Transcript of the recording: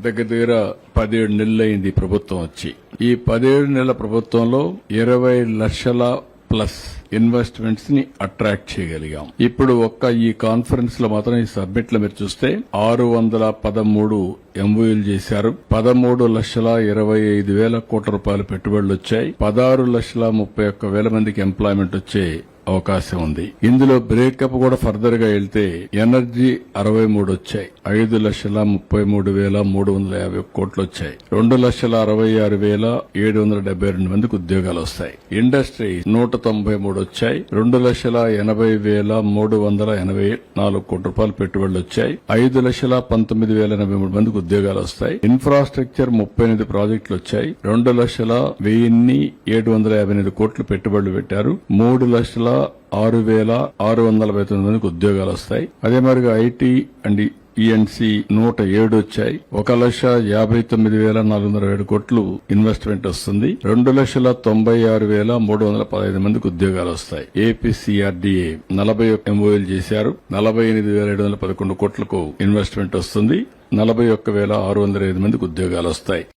దగ్గర దగ్గర పదిహేడు నెలలైంది ప్రభుత్వం వచ్చి. ఈ పదిహేడు నెలల ప్రభుత్వంలో ఇరవై లక్షల ప్లస్ ఇన్వెస్ట్మెంట్స్ని అట్రాక్ట్ చేయగలిగాం. ఇప్పుడు ఒక్క ఈ కాన్ఫరెన్స్లో మాత్రం ఈ సబ్మిట్లో మీరు చూస్తే ఆరు వందల పదమూడు ఎంఓయూలు చేశారు. పదమూడు లక్షల ఇరవై ఐదు వేల కోట్ల రూపాయలు పెట్టుబడులు వచ్చాయి. పదహారు లక్షల ముప్పై ఒక్క వేల మందికి ఎంప్లాయ్మెంట్ వచ్చే అవకాశం ఉంది. ఇందులో బ్రేకప్ కూడా ఫర్దర్గా వెళ్తే ఎనర్జీ అరవై మూడు వచ్చాయి. ఐదు లక్షల ముప్పై మూడు వేల మూడు వందల యాభై కోట్లు వచ్చాయి. రెండు లక్షల అరవై ఆరు వేల ఏడు వందల డెబ్బై రెండు మందికి ఉద్యోగాలు వస్తాయి. ఇండస్ట్రీ నూట తొంభై మూడు వచ్చాయి. రెండు లక్షల ఎనభై వేల మూడు వందల ఎనభై నాలుగు కోట్ల రూపాయలు పెట్టుబడులు వచ్చాయి. ఐదు లక్షల పంతొమ్మిది వేల ఎనభై మూడు మందికి ఉద్యోగాలు వస్తాయి. ఇన్ఫ్రాస్ట్రక్చర్ ముప్పై ఎనిమిది ప్రాజెక్టులు వచ్చాయి. రెండు లక్షల వెయ్యిన్ని ఏడు వందల యాభై ఎనిమిది కోట్లు పెట్టుబడులు పెట్టారు. మూడు లక్షల ఆరు వేల ఆరు వందల నలభై తొమ్మిది మందికి ఉద్యోగాలు వస్తాయి. అదే మరిగా ఐటీ అండ్ ఈఎన్సీ నూట ఏడు వచ్చాయి. ఒక లక్ష యాభై తొమ్మిది వేల నాలుగు వందల ఏడు కోట్లు ఇన్వెస్ట్మెంట్ వస్తుంది. రెండు లక్షల తొంభై ఆరు వేల మూడు వందల పదహైదు మందికి ఉద్యోగాలు వస్తాయి. ఏపీసీఆర్డీఏ నలభై ఒక్క ఎంఓఎల్ చేశారు. నలభై ఎనిమిది వేల ఏడు వందల పదకొండు కోట్లకు ఇన్వెస్ట్మెంట్ వస్తుంది. నలభై ఒక్క వేల ఆరు వందల ఐదు మందికి ఉద్యోగాలు వస్తాయి.